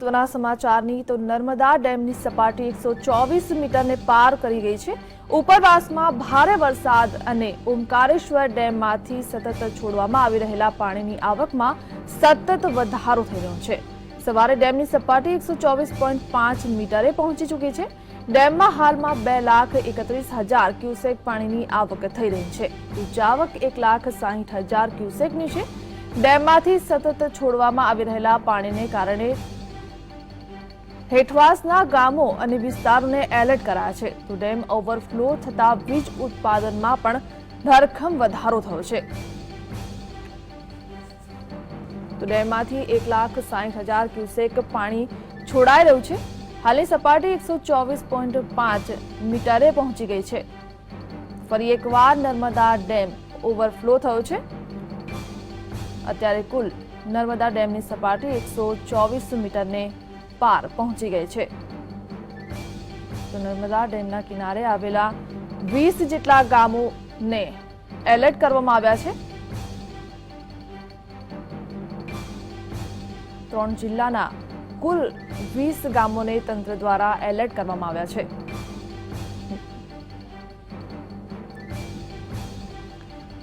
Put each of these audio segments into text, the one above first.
મહત્વના સમાચારની તો નર્મદા ડેમની સપાટી એકસો ચોવીસ મીટરને પાર કરી ગઈ છે. ઉપરવાસમાં ભારે વરસાદ અને ઓમકારેશ્વર ડેમમાંથી સતત છોડવામાં આવી રહેલા પાણીની આવકમાં સતત વધારો થઈ રહ્યો છે. સવારે ડેમની સપાટી એકસો ચોવીસ પોઈન્ટ પાંચ મીટરે પહોંચી ચૂકી છે. ડેમમાં હાલમાં બે લાખ એકત્રીસ હજાર ક્યુસેક પાણીની આવક થઈ રહી છે. ઉચ્ચ આવક એક લાખ સાહીઠ હજાર ક્યુસેકની છે. ડેમમાંથી સતત છોડવામાં આવી રહેલા પાણીને કારણે હેઠવાસના ગામો અને વિસ્તારોને એલર્ટ કરાયા છે. તો ડેમ ઓવરફ્લો થતા વીજ ઉત્પાદનમાં પણ ધરખમ વધારો થયો છે. તો ડેમમાંથી એક લાખ સાઠ હજાર ક્યુસેક પાણી છોડાઈ રહ્યું છે. હાલની સપાટી એકસો ચોવીસ પોઈન્ટ પાંચ મીટરે પહોંચી ગઈ છે. ફરી એકવાર નર્મદા ડેમ ઓવરફ્લો થયો છે. અત્યારે કુલ નર્મદા ડેમની સપાટી એકસો ચોવીસ મીટરને પાર પહોંચી ગઈ છે. તો નર્મદા ડેમના કિનારે આવેલા વીસ જેટલા ગામોને એલર્ટ કરવામાં આવ્યા છે. ત્રણ જિલ્લાના કુલ વીસ ગામોને તંત્ર દ્વારા એલર્ટ કરવામાં આવ્યા છે.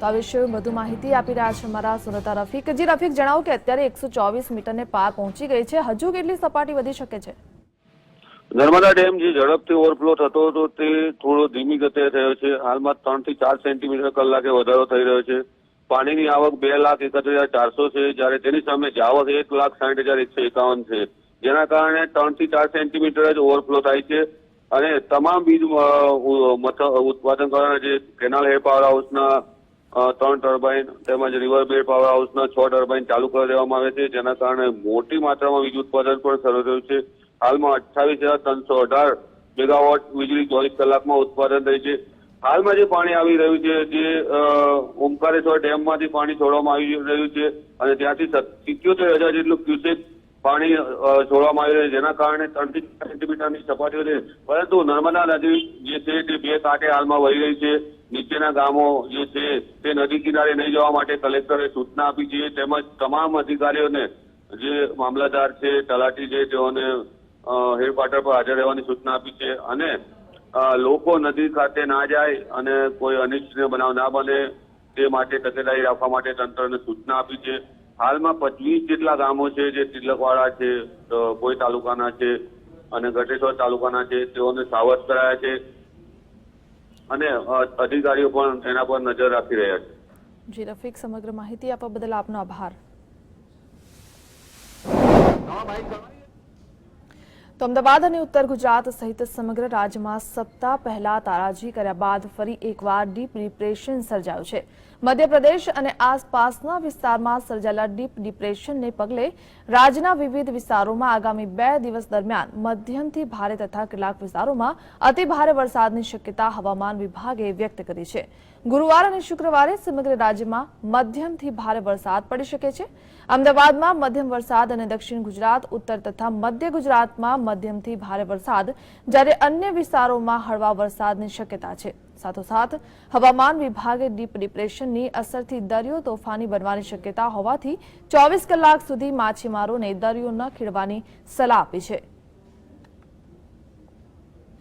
તો આ વિશે વધુ માહિતી આપી રહ્યા છે અમારા સુરતા રફીક જી રફીક, જણાવો કે અત્યારે એકસો ચોવીસ મીટરને પાર પહોંચી ગઈ છે. હજુ કેટલી સપાટી વધી શકે છે? નર્મદા ડેમ જે ઝડપથી ઓવરફ્લો થતો હતો તે થોડો ધીમી ગતિએ થયો છે. હાલમાં ત્રણથી ચાર સેન્ટીમીટર કલાકે વધારો થઈ રહ્યો છે. પાણીની આવક બે લાખ એકત્રીસ હજાર ચારસો છે. જ્યારે તેની સામે જાવક એક લાખ સાઠ હજાર એકસો એકાવન છે. જેના કારણે ત્રણથી ચાર સેન્ટીમીટર જ ઓવરફ્લો થાય છે. અને તમામ બીજ ઉત્પાદન કરવાના જે કેનાલ, હેડ હાઉસના ત્રણ ટર્બાઇન તેમજ રિવર બેડ પાવર હાઉસના છ ટર્બાઇન ચાલુ કરી દેવામાં આવે છે, જેના કારણે મોટી માત્રામાં વીજ ઉત્પાદન પણ શરૂ થયું છે. હાલમાં અઠ્ઠાવીસ હજાર ત્રણસો અઢાર મેગાવોટ વીજળી ચોવીસ કલાકમાં ઉત્પાદન થઈ છે. હાલમાં જે પાણી આવી રહ્યું છે, જે ઓમકારેશ્વર ડેમમાંથી પાણી છોડવામાં આવી રહ્યું છે અને ત્યાંથી સિત્યોતેર હજાર જેટલું ક્યુસેક પાણી છોડવામાં આવી રહ્યું છે. જેના કારણે ત્રણથી ચાર સેન્ટીમીટરની સપાટીઓ છે. પરંતુ નર્મદા નદી જે છે, તે બે કાંઠે હાલમાં વહી રહી છે. નીચેના ગામો જે છે, તે નદી કિનારે નહીં જવા માટે કલેક્ટરે સૂચના આપી છે. તેમજ તમામ અધિકારીઓને જે મામલતદાર છે, તલાટી છે, તેઓને હેડક્વાર્ટર પર હાજર રહેવાની સૂચના આપી છે અને લોકો નદી ખાતે ના જાય અને કોઈ અનિચ્છનીય બનાવ ના બને તે માટે તકેદારી રાખવા માટે તંત્રને સૂચના આપી છે. હાલમાં પચીસ જેટલા ગામો છે જે તિલકવાડા છે કોઈ તાલુકાના છે અને ગટેશ્વર તાલુકાના છે, તેઓને સાવધ કરાયા છે. અને અધિકારીઓ પણ તેના પર નજર રાખી રહ્યા છે. જી રફીક સમગ્ર માહિતી આપવા બદલ આપનો આભાર. અમદાવાદ અને ઉત્તર ગુજરાત સહિત સમગ્ર રાજ્યમાં સપ્તાહ પહેલા તારાજી કર્યા બાદ ફરી એકવાર ડીપ ડિપ્રેશન સર્જાયું છે. મધ્યપ્રદેશ અને આસપાસના વિસ્તારમાં સર્જાયેલા ડીપ ડિપ્રેશનને પગલે રાજ્યના વિવિધ વિસ્તારોમાં આગામી બે દિવસ દરમિયાન મધ્યમથી ભારે તથા કેટલાક વિસ્તારોમાં અતિભારે વરસાદની શક્યતા હવામાન વિભાગે વ્યક્ત કરી છે. ગુરુવાર અને શુક્રવારે સમગ્ર રાજ્યમાં મધ્યમથી ભારે વરસાદ પડી શકે છે. અમદાવાદમાં મધ્યમ વરસાદ અને દક્ષિણ ગુજરાત, ઉત્તર તથા મધ્ય ગુજરાતમાં મધ્યમથી ભારે વરસાદ, જ્યારે અન્ય વિસ્તારોમાં હળવા વરસાદની શક્યતા છે. સાથોસાથ, હવામાન વિભાગે ડીપ ડિપ્રેશનની અસરથી દરિયો તોફાની બનવાની શક્યતા હોવાથી ચોવીસ કલાક સુધી માછીમારોને દરિયો ન ખેડવાની સલાહ આપી છે.